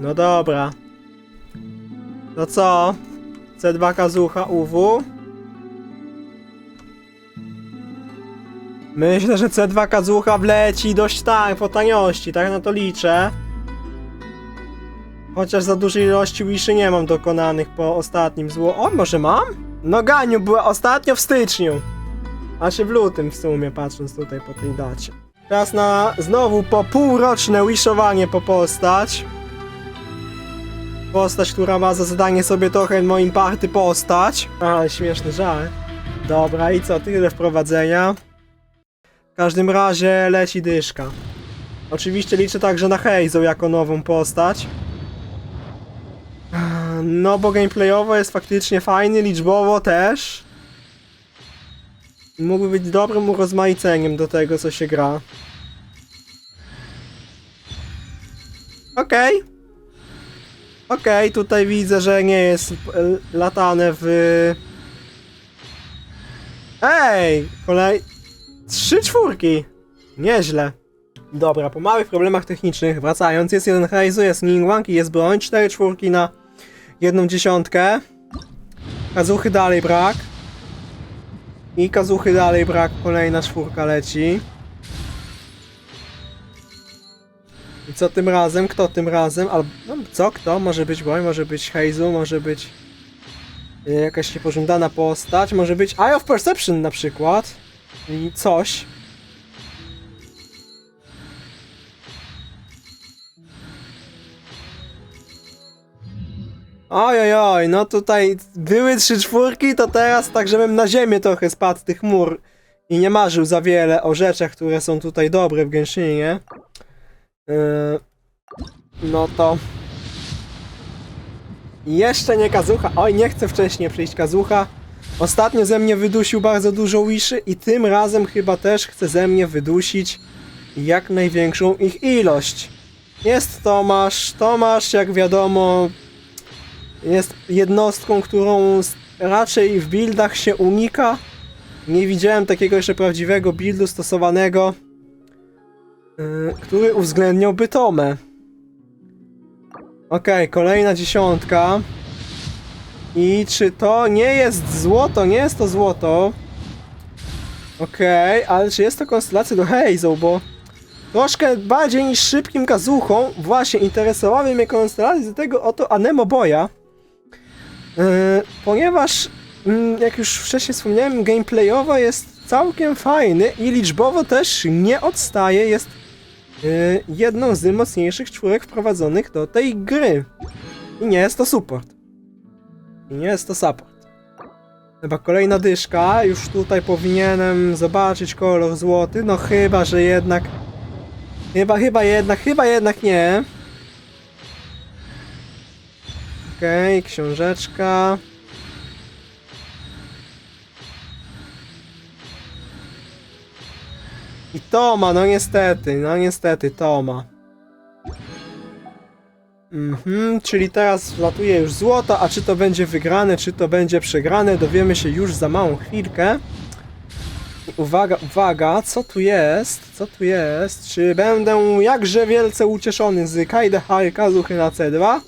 No dobra. No co? C2 Kazucha UW? Myślę, że C2 Kazucha wleci dość tak, po taniości, tak na to liczę. Chociaż za dużej ilości wiszy nie mam dokonanych po ostatnim zło... O, może mam? No Ganiu była ostatnio w styczniu. A się w lutym w sumie, patrząc tutaj po tej dacie. Teraz na znowu po półroczne wishowanie po postać. Postać, która ma za zadanie sobie trochę moim party postać. Ale śmieszny żart. Dobra, i co? Tyle wprowadzenia. W każdym razie leci dyszka. Oczywiście liczę także na Hazel jako nową postać. No bo gameplayowo jest faktycznie fajny, liczbowo też. Mógłby być dobrym urozmaiceniem do tego, co się gra. Okej. Okej, tutaj widzę, że nie jest e, latane w... Ej! Kolej... Trzy czwórki! Nieźle. Dobra, po małych problemach technicznych, wracając, jest jeden Heizu, jest Ningwang i jest broń, cztery czwórki na jedną dziesiątkę. Kazuchy dalej brak. I kazuchy dalej brak, kolejna czwórka leci. I co tym razem? Kto tym razem? Albo, no, co? Kto? Może być Boy, może być Hazel, może być e, jakaś niepożądana postać, może być Eye of Perception na przykład. I coś. Oj, oj, no tutaj były trzy czwórki, to teraz tak, żebym na ziemię trochę spadł tych mur i nie marzył za wiele o rzeczach, które są tutaj dobre w Genshinie. Yy, no to... Jeszcze nie Kazucha. Oj, nie chcę wcześniej przyjść Kazucha. Ostatnio ze mnie wydusił bardzo dużo wiszy i tym razem chyba też chce ze mnie wydusić jak największą ich ilość. Jest Tomasz. Tomasz, jak wiadomo, jest jednostką, którą raczej w buildach się unika. Nie widziałem takiego jeszcze prawdziwego buildu stosowanego, yy, który uwzględniałby Tomę. Okej, kolejna dziesiątka. I czy to nie jest złoto? Nie jest to złoto. Okej, ale czy jest to konstelacja do Hazel, bo troszkę bardziej niż szybkim kazuchą właśnie interesowały mnie konstelacje do tego oto Anemo Boya. Yy, ponieważ, mm, jak już wcześniej wspomniałem, gameplayowo jest całkiem fajny i liczbowo też nie odstaje, jest yy, jedną z mocniejszych czwórek wprowadzonych do tej gry. I nie jest to support. I nie jest to support. Chyba kolejna dyszka, już tutaj powinienem zobaczyć kolor złoty, no chyba, że jednak... Chyba, chyba jednak, chyba jednak nie. Okej, książeczka. I Toma, no niestety, no niestety, Toma. Mhm, czyli teraz latuje już złoto, a czy to będzie wygrane, czy to będzie przegrane, dowiemy się już za małą chwilkę. Uwaga, uwaga, co tu jest? Co tu jest? Czy będę jakże wielce ucieszony z Kaide Kazuchy na C2?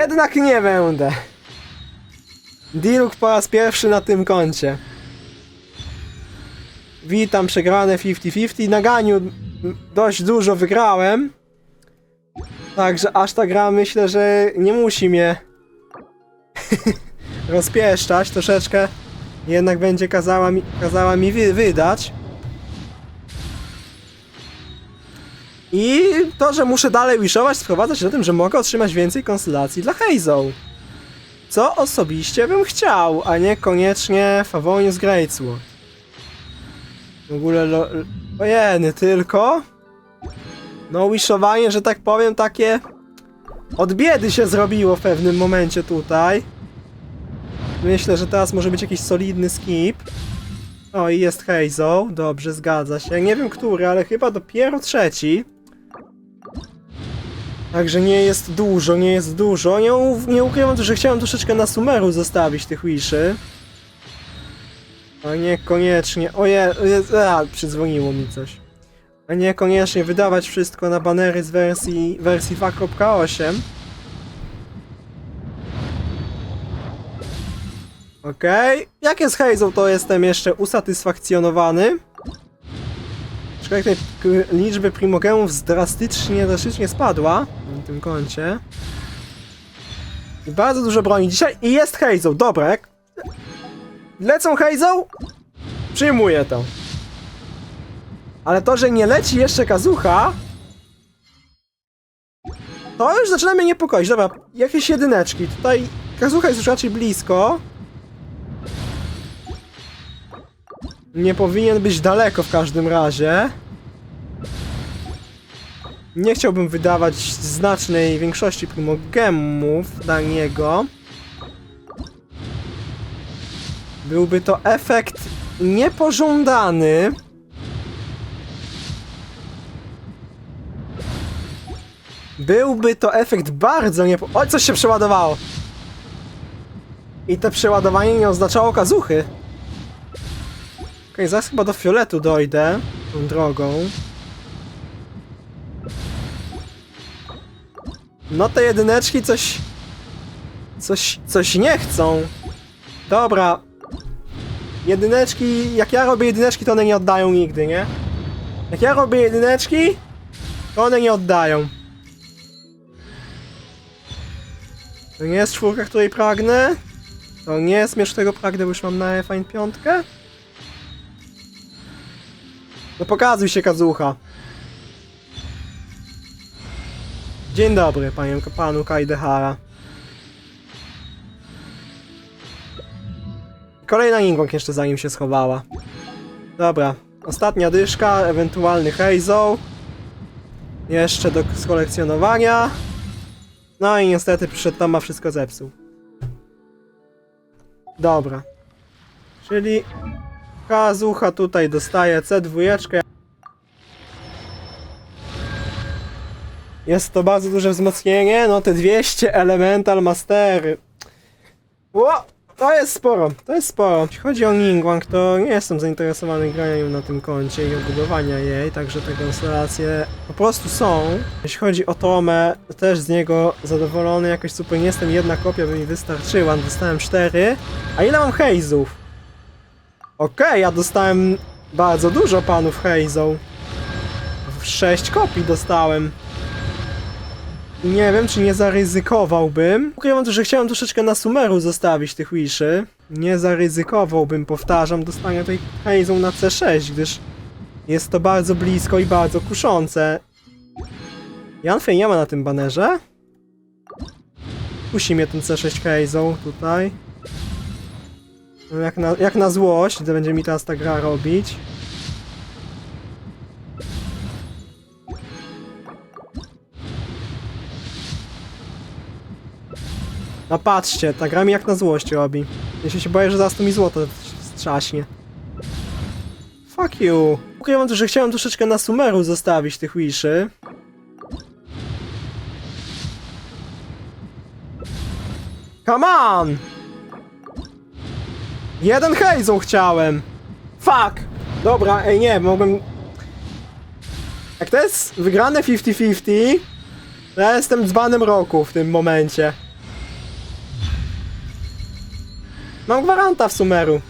Jednak nie będę. Diluk po raz pierwszy na tym koncie. Witam, przegrane 50-50. Na ganiu dość dużo wygrałem. Także aż ta gra myślę, że nie musi mnie rozpieszczać. Troszeczkę jednak będzie kazała mi, kazała mi wy, wydać. I to, że muszę dalej wishować, sprowadza się do tym, że mogę otrzymać więcej konstelacji dla Hazel. Co osobiście bym chciał, a nie koniecznie Favonius Greatsword. W ogóle lo... Ojeny, tylko... No wishowanie, że tak powiem, takie... Od biedy się zrobiło w pewnym momencie tutaj. Myślę, że teraz może być jakiś solidny skip. O, i jest Hazel. Dobrze, zgadza się. Nie wiem który, ale chyba dopiero trzeci. Także nie jest dużo, nie jest dużo. Nie, nie ukrywam, że chciałem troszeczkę na sumeru zostawić tych wiszy. A niekoniecznie. Oje, a, przydzwoniło mi coś. A niekoniecznie wydawać wszystko na banery z wersji, wersji 2.8. Okej. Jak jest Hazel, to jestem jeszcze usatysfakcjonowany. Aczkolwiek tej liczby primogemów drastycznie, drastycznie spadła na tym koncie. I bardzo dużo broni dzisiaj i jest Hazel. Dobra, jak lecą Hazel, przyjmuję to. Ale to, że nie leci jeszcze Kazucha, to już zaczyna mnie niepokoić. Dobra, jakieś jedyneczki. Tutaj Kazucha jest już raczej blisko. Nie powinien być daleko w każdym razie. Nie chciałbym wydawać znacznej większości primogemów na niego. Byłby to efekt niepożądany. Byłby to efekt bardzo niepo... Oj, coś się przeładowało! I to przeładowanie nie oznaczało kazuchy. Okej, zaraz chyba do fioletu dojdę tą drogą. No te jedyneczki coś... Coś... coś nie chcą. Dobra. Jedyneczki... Jak ja robię jedyneczki, to one nie oddają nigdy, nie? Jak ja robię jedyneczki, to one nie oddają. To nie jest czwórka, której pragnę. To nie jest miecz, którego pragnę, bo już mam na Fine piątkę. No pokazuj się, Kazucha. Dzień dobry, panie, panu Kaidehara. Kolejna Ningong jeszcze zanim się schowała. Dobra, ostatnia dyszka, ewentualny Hazel. Jeszcze do skolekcjonowania. No i niestety przyszedł tam, wszystko zepsuł. Dobra. Czyli Kazucha tutaj dostaje C2. Jest to bardzo duże wzmocnienie, no te 200 Elemental Mastery. Ło! To jest sporo, to jest sporo. Jeśli chodzi o Ningguang, to nie jestem zainteresowany graniem na tym koncie i obudowania jej, także te konstelacje po prostu są. Jeśli chodzi o Tomę, też z niego zadowolony, jakoś super nie jestem, jedna kopia by mi wystarczyła, dostałem 4. A ile mam hejzów? Okej, ja dostałem bardzo dużo panów Hazel. 6 kopii dostałem. Nie wiem, czy nie zaryzykowałbym. Ukrywam to, że chciałem troszeczkę na sumeru zostawić tych wiszy. Nie zaryzykowałbym, powtarzam, dostania tej Hazel na C6, gdyż jest to bardzo blisko i bardzo kuszące. Janfej nie ma na tym banerze. Kusi mnie ten C6 Hazel tutaj. No jak na, jak na złość, to będzie mi teraz ta gra robić. No patrzcie, ta gra mi jak na złość robi. Jeśli się boję, że zaraz to mi złoto strzaśnie. Fuck you. Ukrywam to, że chciałem troszeczkę na sumeru zostawić tych wiszy. Come on! Jeden Hazel chciałem! Fuck! Dobra, ej nie, mogłem... Jak to jest wygrane 50-50, to ja jestem dzbanem roku w tym momencie. Mam gwaranta w sumeru.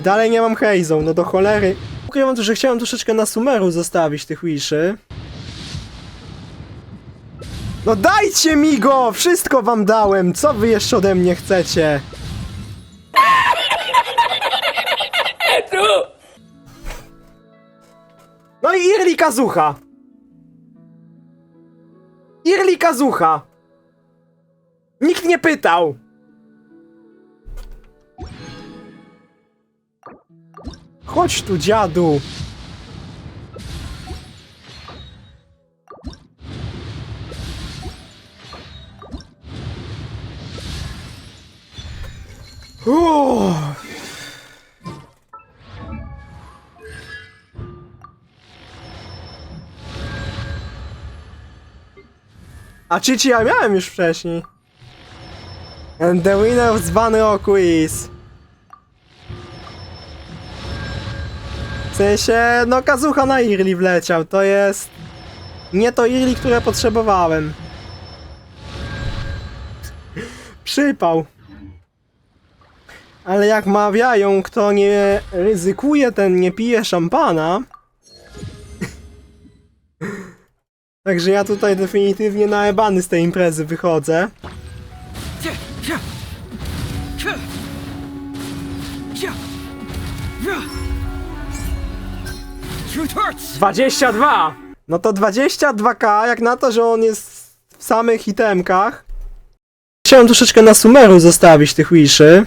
Dalej nie mam Hazel, no do cholery. Ukrywam to, że chciałem troszeczkę na sumeru zostawić tych wiszy. No dajcie mi go! Wszystko wam dałem! Co wy jeszcze ode mnie chcecie? No i Irli Kazucha! Irli Kazucha! Nikt nie pytał! Chodź tu, dziadu! Uff. A Chichi ja miałem już wcześniej. And the winner of Dzbany Roku is... W sensie, no Kazucha na Irli wleciał, to jest... Nie to Irli, które potrzebowałem. Przypał. Ale jak mawiają, kto nie ryzykuje, ten nie pije szampana. Także ja tutaj definitywnie naebany z tej imprezy wychodzę. 22! No to 22k, jak na to, że on jest w samych itemkach. Chciałem troszeczkę na sumeru zostawić tych wiszy.